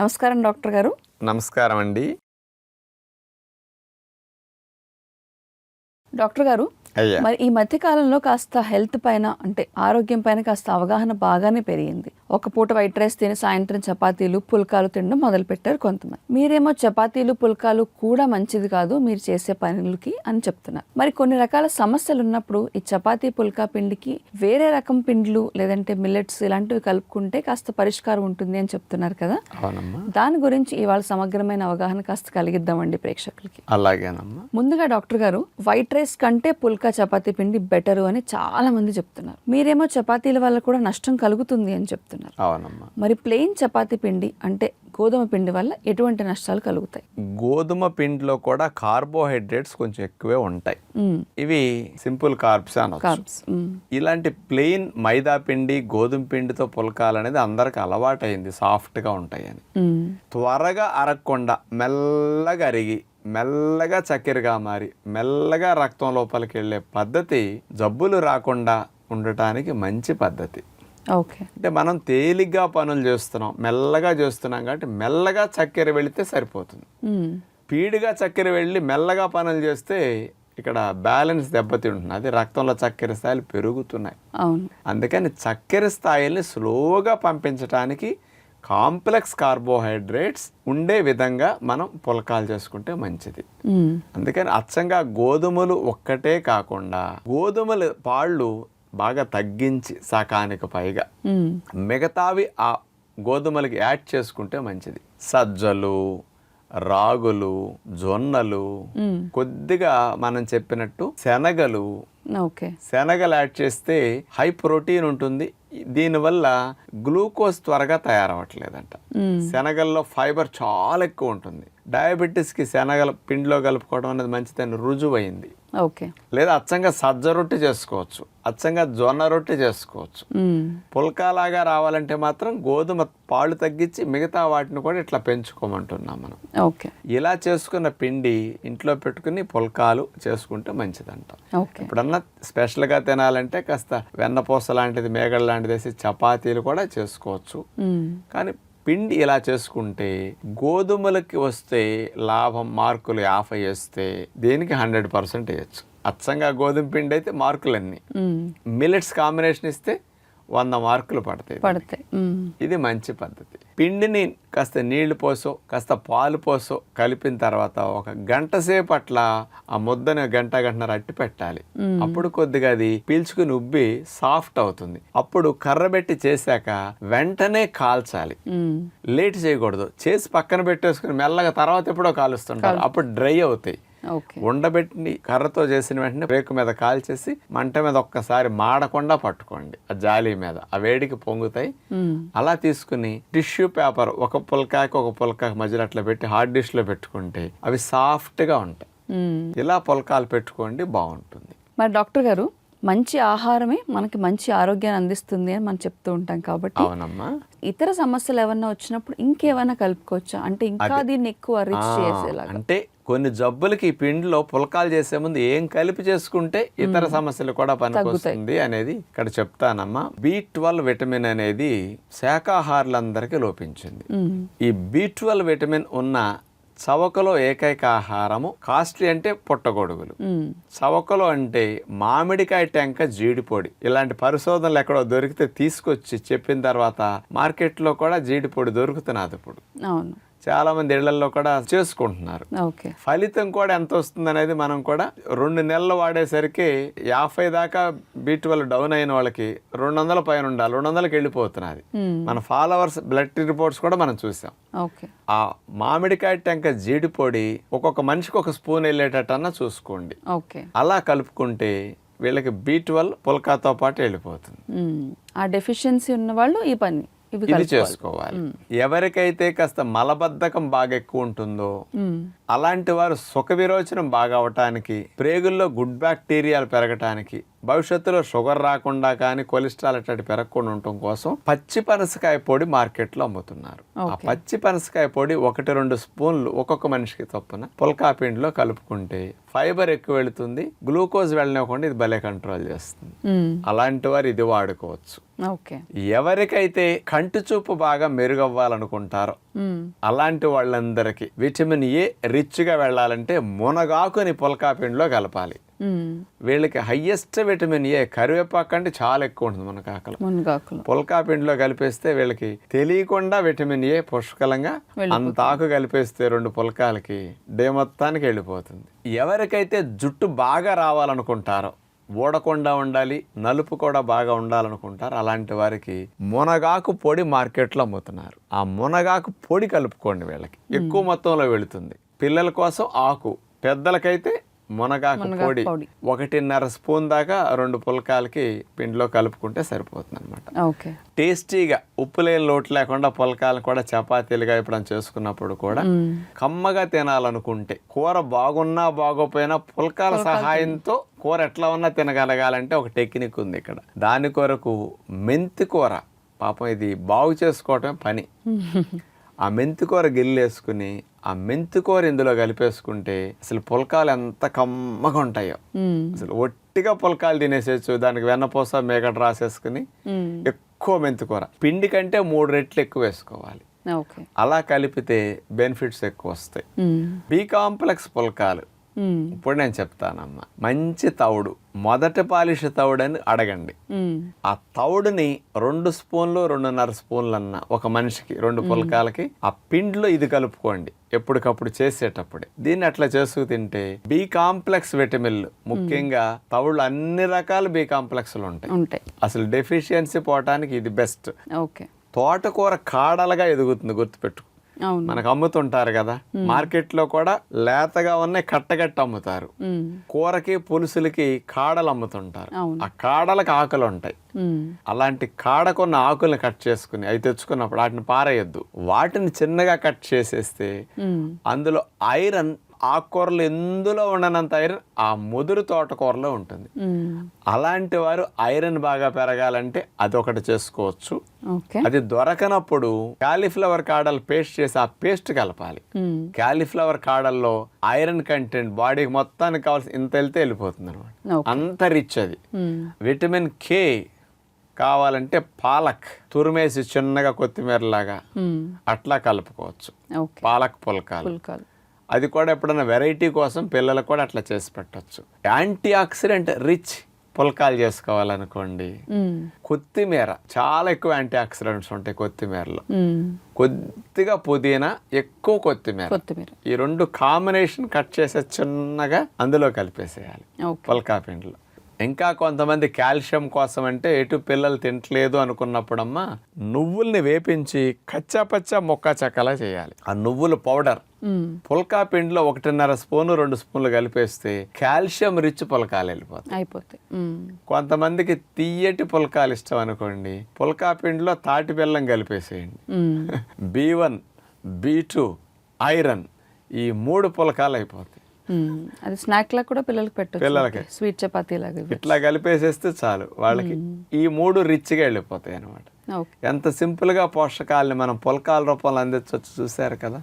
నమస్కారం డాక్టర్ గారు. నమస్కారం అండి డాక్టర్ గారు మరి ఈ మధ్య కాలంలో కాస్త హెల్త్ పైన అంటే ఆరోగ్యం పైన కాస్త అవగాహన బాగానే పెరిగింది. ఒక పూట వైట్ రైస్ తిని సాయంత్రం చపాతీలు పుల్కాలు తినడం మొదలు పెట్టారు కొంతమంది. మీరేమో చపాతీలు పుల్కాలు కూడా మంచిది కాదు మీరు చేసే పనులకి అని చెప్తున్నారు. మరి కొన్ని రకాల సమస్యలు ఉన్నప్పుడు ఈ చపాతీ పుల్కా పిండికి వేరే రకం పిండ్లు లేదంటే మిల్లెట్స్ ఇలాంటివి కలుపుకుంటే కాస్త పరిష్కారం ఉంటుంది అని చెప్తున్నారు కదా? దాని గురించి ఇవాళ సమగ్రమైన అవగాహన కాస్త కలిగిద్దామండి ప్రేక్షకులకి. అలాగేనమ్మా. ముందుగా డాక్టర్ గారు వైట్ రైస్ కంటే పుల్కా చపాతీ పిండి బెటరు అని చాలా మంది చెప్తున్నారు. మీరేమో చపాతీల వల్ల కూడా నష్టం కలుగుతుంది అని చెప్తున్నారు. అవునమ్మా. మరి ప్లెయిన్ చపాతీ పిండి అంటే గోధుమ పిండి వల్ల ఎటువంటి నష్టాలు కలుగుతాయి? గోధుమ పిండిలో కూడా కార్బోహైడ్రేట్స్ కొంచెం ఎక్కువే ఉంటాయి. ఇవి సింపుల్ కార్బ్స్ కార్బ్స్. ఇలాంటి ప్లెయిన్ మైదా పిండి గోధుమ పిండితో పులకాలనేది అందరికి అలవాటైంది సాఫ్ట్గా ఉంటాయని. త్వరగా అరగకుండా మెల్లగా అరిగి మెల్లగా చక్కెరగా మారి మెల్లగా రక్తం లోపలికి వెళ్ళే పద్ధతి జబ్బులు రాకుండా ఉండటానికి మంచి పద్ధతి. ఓకే. అంటే మనం తేలిగ్గా పనులు చేస్తున్నాం మెల్లగా చేస్తున్నాం కాబట్టి మెల్లగా చక్కెర వెళితే సరిపోతుంది. పీడిగా చక్కెర వెళ్ళి మెల్లగా పనులు చేస్తే ఇక్కడ బ్యాలెన్స్ దెబ్బతింటుంది. అది రక్తంలో చక్కెర స్థాయిలు పెరుగుతున్నాయి. అందుకని చక్కెర స్థాయిల్ని స్లోగా పంపించడానికి కాంప్లెక్స్ కార్బోహైడ్రేట్స్ ఉండే విధంగా మనం పులకాలు చేసుకుంటే మంచిది. అందుకని అచ్చంగా గోధుమలు ఒక్కటే కాకుండా గోధుమల పాళ్ళు బాగా తగ్గించి సకానికి పైగా. మిగతావి ఆ గోధుమలకి యాడ్ చేసుకుంటే మంచిది. సజ్జలు రాగులు జొన్నలు. కొద్దిగా మనం చెప్పినట్టు శనగలు. ఓకే. శనగలు యాడ్ చేస్తే హై ప్రోటీన్ ఉంటుంది. దీనివల్ల గ్లూకోజ్ త్వరగా తయారవట్లేదంట. మ్మ్. శనగల్లో ఫైబర్ చాలా ఎక్కువ ఉంటుంది. డయాబెటీస్కి శనగల పిండిలో కలుపుకోవడం అనేది మంచిదని రుజువైంది. ఓకే. లేదా అచ్చంగా సజ్జ రొట్టె చేసుకోవచ్చు అచ్చంగా జొన్న రొట్టె చేసుకోవచ్చు. పుల్కాలాగా రావాలంటే మాత్రం గోధుమ పాలు తగ్గించి మిగతా వాటిని కూడా ఇట్లా పెంచుకోమంటున్నాం మనం. ఓకే. ఇలా చేసుకున్న పిండి ఇంట్లో పెట్టుకుని పుల్కాలు చేసుకుంటే మంచిదంట. ఎప్పుడన్నా స్పెషల్గా తినాలంటే కాస్త వెన్నపూస లాంటిది మేగడ లాంటిది వేసి చపాతీలు కూడా చేసుకోవచ్చు. కానీ పిండి ఇలా చేసుకుంటే గోధుమలకి వస్తే లాభం మార్కులు యాభై వేస్తే దేనికి హండ్రెడ్ పర్సెంట్ వేయచ్చు. అచ్చంగా గోధుమ పిండి అయితే మార్కులన్నీ. మిల్లెట్స్ కాంబినేషన్ ఇస్తే వంద మార్కులు పడతాయి పడతాయి. ఇది మంచి పద్ధతి. పిండిని కాస్త నీళ్ళు పోసో కాస్త పాలు పోసో కలిపిన తర్వాత ఒక గంట సేపు అట్లా ఆ ముద్దని గంట గంటన్నర అట్టి పెట్టాలి. అప్పుడు కొద్దిగా అది పీల్చుకుని ఉబ్బి సాఫ్ట్ అవుతుంది. అప్పుడు కర్రబెట్టి చేశాక వెంటనే కాల్చాలి. లేట్ చేయకూడదు. చేసి పక్కన పెట్టేసుకుని మెల్లగా తర్వాత ఎప్పుడో కాలుస్తుంటారు. అప్పుడు డ్రై అవుతాయి. ఉండబెట్టి కర్రతో చేసిన వెంటనే బ్రేక్ మీద కాల్చేసి మంట మీద ఒక్కసారి మాడకుండా పట్టుకోండి ఆ జాలి మీద. ఆ వేడికి పొంగుతాయి. అలా తీసుకుని టిష్యూ పేపర్ ఒక పుల్కాకి ఒక పుల్కాకి మధ్యలో అట్లా పెట్టి హార్డ్ డిష్లో పెట్టుకుంటే అవి సాఫ్ట్గా ఉంటాయి. మ్మ్. ఇలా పుల్కాలు పెట్టుకోండి బాగుంటుంది. మరి డాక్టర్ గారు మంచి ఆహారమే మనకి మంచి ఆరోగ్యాన్ని అందిస్తుంది అని మనం చెప్తూ ఉంటాం కాబట్టి ఇతర సమస్యలు ఏమన్నా వచ్చినప్పుడు ఇంకేమైనా కలుపుకోవచ్చా? అంటే ఇంకా దీన్ని ఎక్కువ రిచ్ చేసేలాగా. అంటే కొన్ని జబ్బులకి ఈ పిండిలో పుల్కాలు చేసే ముందు ఏం కలిపి చేసుకుంటే ఇతర సమస్యలు కూడా పనికొస్తుంది అనేది ఇక్కడ చెప్తానమ్మా. బి ట్వెల్వ్ విటమిన్ అనేది శాకాహారులందరికీ లోపించింది. ఈ బి ట్వెల్వ్ విటమిన్ ఉన్న చవకలో ఏకైక ఆహారము కాస్ట్లీ అంటే పుట్టగొడుగులు. చవకలో అంటే మామిడికాయ టెంక జీడిపొడి. ఇలాంటి పరిశోధనలు ఎక్కడో దొరికితే తీసుకొచ్చి చెప్పిన తర్వాత మార్కెట్లో కూడా జీడిపొడి దొరుకుతున్నది ఇప్పుడు. అవును. చాలా మంది ఇళ్ళలో కూడా చేసుకుంటున్నారు. ఓకే. ఫలితం కూడా ఎంత వస్తుంది అనేది మనం కూడా రెండు నెలలు వాడేసరికి యాభై దాకా వల్ల డౌన్ అయిన వాళ్ళకి రెండు వందల పైన ఉండాలి రెండు వందలకి వెళ్ళిపోతున్నది. మన ఫాలోవర్స్ బ్లడ్ రిపోర్ట్స్ కూడా మనం చూసాం. ఆ మామిడికాయ టెంక జీడిపొడి ఒక్కొక్క మనిషికి ఒక స్పూన్ వెళ్ళేటట్టన్నా చూసుకోండి. అలా కలుపుకుంటే వీళ్ళకి బీ ట్వెల్వ్ పుల్కాతో పాటు వెళ్ళిపోతుంది. ఆ డెఫిషియన్సీ ఉన్న వాళ్ళు ఈ పని ఇవి. చేసుకోవాలి ఎవరికైతే కాస్త మలబద్ధకం బాగా ఎక్కువ ఉంటుందో. అలాంటి వారు సుఖ విరోచనం బాగా అవటానికి ప్రేగుల్లో గుడ్ బ్యాక్టీరియాలు పెరగటానికి భవిష్యత్తులో షుగర్ రాకుండా కానీ కొలెస్ట్రాల్ అట్లాంటి పెరగకుండా ఉండటం కోసం పచ్చి పనసకాయ పొడి మార్కెట్లో అమ్ముతున్నారు ఆ పచ్చి పనసకాయ పొడి ఒకటి రెండు స్పూన్లు ఒక్కొక్క మనిషికి చొప్పున పుల్కా పిండిలో కలుపుకుంటే ఫైబర్ ఎక్కువ వెళుతుంది గ్లూకోజ్ వెళ్ళనివ్వకుండా ఇది భలే కంట్రోల్ చేస్తుంది. అలాంటి వారు ఇది వాడుకోవచ్చు ఎవరికైతే కంటి చూపు బాగా మెరుగవ్వాలనుకుంటారో. అలాంటి వాళ్ళందరికీ విటమిన్ ఏ రిచ్గా వెళ్ళాలంటే మునగాకుని పుల్కా పిండిలో కలపాలి. వీళ్ళకి హయ్యెస్ట్ విటమిన్ ఏ కరివేపాకు అంటే చాలా ఎక్కువ ఉంటుంది మునగాకులో. మునగాకులు. పుల్కా పిండిలో కలిపేస్తే వీళ్ళకి తెలియకుండా విటమిన్ ఏ పుష్కలంగా అంత ఆకు కలిపేస్తే రెండు పుల్కాలకి డే మొత్తానికి వెళ్ళిపోతుంది. ఎవరికైతే జుట్టు బాగా రావాలనుకుంటారో ఊడకుండా ఉండాలి నలుపు కూడా బాగా ఉండాలనుకుంటారు. అలాంటి వారికి మునగాకు పొడి మార్కెట్లో అమ్ముతున్నారు. ఆ మునగాకు పొడి కలుపుకోండి వీళ్ళకి. ఎక్కువ మొత్తంలో వెళుతుంది. పిల్లల కోసం ఆకు పెద్దలకైతే మునగాకు పొడి. ఒకటిన్నర స్పూన్ దాకా రెండు పుల్కాలకి పిండిలో కలుపుకుంటే సరిపోతుంది అనమాట టేస్టీగా ఉప్పు లేని లోటు లేకుండా పుల్కాలను కూడా చపాతీలుగా ఇప్పుడు చేసుకున్నప్పుడు కూడా కమ్మగా తినాలనుకుంటే కూర బాగున్నా బాగోపోయినా పుల్కాల సహాయంతో కూర ఎట్లా ఉన్నా తినగలగాలంటే ఒక టెక్నిక్ ఉంది ఇక్కడ. దాని కొరకు మెంతి కూర పాపం ఇది బాగు చేసుకోవటం పని. ఆ మెంతి కూర గిల్లేసుకుని ఆ మెంతి కూర ఇందులో కలిపేసుకుంటే అసలు పుల్కాలు ఎంత కమ్మగా ఉంటాయో. అసలు ఒట్టిగా పుల్కాలు తినేసేయచ్చు దానికి వెన్నపూస మేకట రాసేసుకుని. ఎక్కువ మెంతికూర పిండి కంటే మూడు రెట్లు ఎక్కువ వేసుకోవాలి అలా కలిపితే బెనిఫిట్స్ ఎక్కువ వస్తాయి. బి కాంప్లెక్స్ పుల్కాలు. ఇప్పుడు నేను చెప్తానమ్మా. మంచి తవుడు మొదటి పాలిష్ తవుడు అని అడగండి. ఆ తవుడుని రెండు స్పూన్లు రెండున్నర స్పూన్లు అన్న ఒక మనిషికి రెండు పుల్కాలకి ఆ పిండిలో ఇది కలుపుకోండి ఎప్పటికప్పుడు చేసేటప్పుడే. దీన్ని అట్లా చేసుకు తింటే బి కాంప్లెక్స్ విటమిన్లు ముఖ్యంగా తవుళ్ళు అన్ని రకాల బి కాంప్లెక్స్లు ఉంటాయి. ఉంటాయి. అసలు డెఫిషియన్సీ పోవటానికి ఇది బెస్ట్. ఓకే. తోటకూర కాడలుగా ఎదుగుతుంది గుర్తుపెట్టు అవును మనకు అమ్ముతుంటారు కదా మార్కెట్లో కూడా లేతగా ఉన్నాయి కట్టగట్ట అమ్ముతారు మ్మ్. కూరకి పులుసులకి కాడలు అమ్ముతుంటారు. ఆ కాడలకు ఆకులు ఉంటాయి. అలాంటి కాడకున్న ఆకుల్ని కట్ చేసుకుని అవి తెచ్చుకున్నప్పుడు వాటిని పారేయొద్దు వాటిని చిన్నగా కట్ చేసేస్తే. అందులో ఐరన్ ఆకుకూరలు ఎందులో ఉండనంత ఐరన్ ఆ ముదురు తోటకూరలో ఉంటుంది. అలాంటి వారు ఐరన్ బాగా పెరగాలంటే అదొకటి చేసుకోవచ్చు అది దొరకనప్పుడు కాలీఫ్లవర్ కాడలు పేస్ట్ చేసి ఆ పేస్ట్ కలపాలి. కాలీఫ్లవర్ కాడల్లో ఐరన్ కంటెంట్ బాడీకి మొత్తానికి కావాల్సి ఇంత వెళ్తే వెళ్ళిపోతుంది అనమాట. అంత రిచ్ అది. విటమిన్ కే కావాలంటే పాలక్ తురిమేసి చిన్నగా కొత్తిమీర లాగా. అట్లా కలుపుకోవచ్చు పాలక్ పుల్కాలు అది కూడా ఎప్పుడైనా వెరైటీ కోసం పిల్లలకు కూడా అట్లా చేసి పెట్టచ్చు. యాంటీ ఆక్సిడెంట్ రిచ్ పుల్కాలు చేసుకోవాలనుకోండి. కొత్తిమీర చాలా ఎక్కువ యాంటీ ఆక్సిడెంట్స్ ఉంటాయి కొత్తిమీరలో. కొద్దిగా పుదీనా ఎక్కువ కొత్తిమీర. కొత్తిమీర. ఈ రెండు కాంబినేషన్ కట్ చేసే చిన్నగా అందులో కలిపేసేయాలి. పుల్కా పిండిలో. ఇంకా కొంతమంది కాల్షియం కోసం అంటే ఎటు పిల్లలు తింటలేదు అనుకున్నప్పుడమ్మా నువ్వుల్ని వేపించి కచ్చా పచ్చా మొక్క చెక్కలా చేయాలి ఆ నువ్వుల పౌడర్. పుల్కా పిండిలో ఒకటిన్నర స్పూను రెండు స్పూన్లు కలిపేస్తే కాల్షియం రిచ్ పుల్కాలు వెళ్ళిపోతాయి అయిపోతాయి. కొంతమందికి తీయటి పుల్కాలు ఇష్టం అనుకోండి పుల్కా పిండిలో తాటి బెల్లం కలిపేసేయండి. B one B two iron ఈ మూడు పులకాలు అయిపోతాయి. అది స్నాక్ లా కూడా పిల్లలకి పెట్టచ్చు. పిల్లలకి. స్వీట్ చపాతీ లాగా. ఇట్లా కలిపేసేస్తే చాలు. వాళ్ళకి ఈ మూడు రిచ్గా వెళ్ళిపోతాయి అనమాట ఎంత సింపుల్గా పోషకాలని మనం పులకాల రూపంలో అందించవచ్చు చూశారు కదా?